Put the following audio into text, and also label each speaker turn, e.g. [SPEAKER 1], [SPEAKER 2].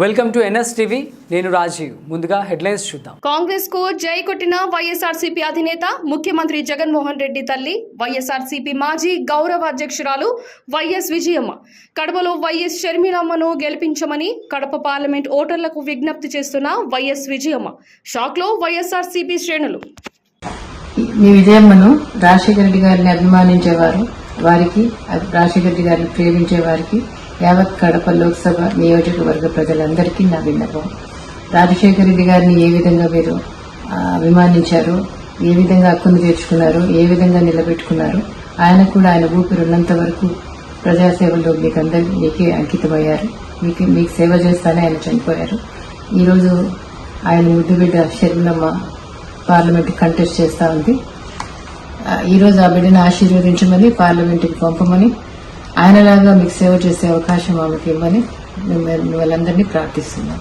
[SPEAKER 1] Welcome to NS TV నేను రాజీవ్. ముందుగా headlines చూద్దాం.
[SPEAKER 2] కాంగ్రెస్కు జై కొట్టిన వైఎస్ఆర్సీపీ అధినేత ముఖ్యమంత్రి జగన్మోహన్ రెడ్డి తల్లి వైఎస్ఆర్సీపీ మాజీ గౌరవ అధ్యక్షురాలు వైఎస్ విజయమ్మ. కడపలో వైఎస్ షర్మిలమ్మను గెలిపించమని కడప పార్లమెంట్ ఓటర్లకు విజ్ఞప్తి చేస్తున్న వైఎస్ విజయమ్మ. షాక్లో వైఎస్ఆర్సీపీ శ్రేణులు.
[SPEAKER 3] మీ విజయమ్మను రాజశేఖర రెడ్డి గారిని అభిమానించేవారు వారికి రాజశేఖర రెడ్డి గారిని ప్రేమించే వారికి యావత్ కడప లోక్సభ నియోజకవర్గ ప్రజలందరికీ నా విన్నపం. రాజశేఖర రెడ్డి గారిని ఏ విధంగా మీరు అభిమానించారు ఏ విధంగా హక్కును తీర్చుకున్నారు ఏ విధంగా నిలబెట్టుకున్నారు ఆయన కూడా ఆయన ఊపిరి ఉన్నంత వరకు ప్రజాసేవలో మీకు అందరి మీకే అంకితమయ్యారు. మీకు మీకు సేవ చేస్తానే ఆయన చనిపోయారు. ఈరోజు ఆయన ముద్దు బిడ్డ షర్మిలమ్మ పార్లమెంట్ కంటెస్ట్ చేస్తూ ఉంది. ఈరోజు ఆ బిడ్డను ఆశీర్వదించమని పార్లమెంట్కి పంపమని ఆయనలాగా మీకు సేవ చేసే అవకాశం ఆమెకి ఇవ్వని మిమ్మల్ని వాళ్ళందరినీ ప్రార్థిస్తున్నాం.